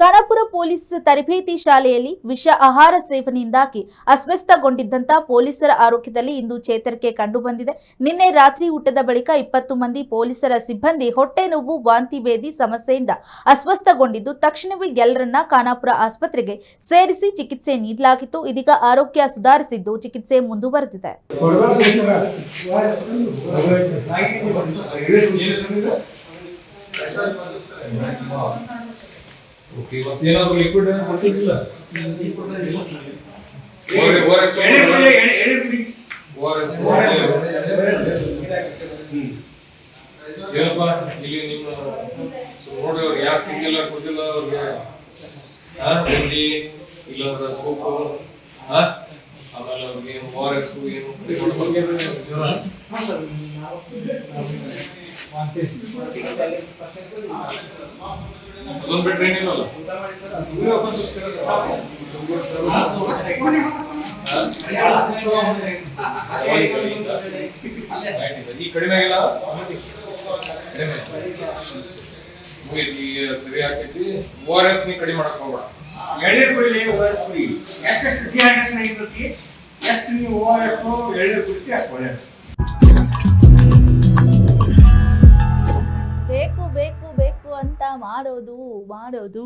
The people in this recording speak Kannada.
ಖಾನಾಪುರ ಪೊಲೀಸ್ ತರಬೇತಿ ಶಾಲೆಯಲ್ಲಿ ವಿಷ ಆಹಾರ ಸೇವನೆಯಿಂದಾಗಿ ಅಸ್ವಸ್ಥಗೊಂಡಿದ್ದಂಥ ಪೊಲೀಸರ ಆರೋಗ್ಯದಲ್ಲಿ ಇಂದು ಚೇತರಿಕೆ ಕಂಡುಬಂದಿದೆ. ನಿನ್ನೆ ರಾತ್ರಿ ಊಟದ ಬಳಿಕ ಇಪ್ಪತ್ತು ಮಂದಿ ಪೊಲೀಸರ ಸಿಬ್ಬಂದಿ ಹೊಟ್ಟೆ ನೋವು, ವಾಂತಿ ಭೇದಿ ಸಮಸ್ಯೆಯಿಂದ ಅಸ್ವಸ್ಥಗೊಂಡಿದ್ದು, ತಕ್ಷಣವೇ ಎಲ್ಲರನ್ನ ಖಾನಾಪುರ ಆಸ್ಪತ್ರೆಗೆ ಸೇರಿಸಿ ಚಿಕಿತ್ಸೆ ನೀಡಲಾಗಿತ್ತು. ಇದೀಗ ಆರೋಗ್ಯ ಸುಧಾರಿಸಿದ್ದು ಚಿಕಿತ್ಸೆ ಮುಂದುವರೆದಿದೆ. ಓಕೆ ಏನಾದ್ರು ಲಿಕ್ವಿಡ್ ಏನಪ್ಪ? ಇಲ್ಲಿ ನಿಮ್ಮ ನೋಡಿ ಅವ್ರು ಯಾಕೆ ತಿಂದಿಲ್ಲ ಕೊಟ್ಟಿಲ್ಲ ಅವ್ರಿಗೆ? ಹಾ ತಿಂಡಿ ಇಲ್ಲಾಂದ್ರೆ ಸೂಪು. ಆಮೇಲೆ ಅವ್ರಿಗೆ ಆರ್ ಎಸ್ ಏನು ಅದೊಂದು ಬಿಟ್ರೆ ಏನಿಲ್ಲಲ್ಲ ಈ ಕಡಿಮೆ ಆಗಿಲ್ಲ? ಕಡಿಮೆ. ಸರಿ ಆಗ್ತೈತಿ. ಓ ಆರ್ ಎಸ್ ನೀ ಕಡಿಮೆ ಮಾಡಕ್ ಹೋಗ್ಬೇಡ. ಎಳ್ನೀರು ಕುಡಿಲಿ ಕುಡಿ ಎಷ್ಟೆಷ್ಟು ಡಿಹೈಡ್ರೇಷನ್ ಆಗಿರ್ತೈತಿ ಎಷ್ಟು ನೀವು ಎಸ್ ಎಳ್ನೀರು ಕುಡಿತಿ ಅಷ್ಟು ಒಳ್ಳೆಯದು ಬೇಕು ಬೇಕು ಬೇಕು ಅಂತ ಮಾಡೋದು ಮಾಡೋದು.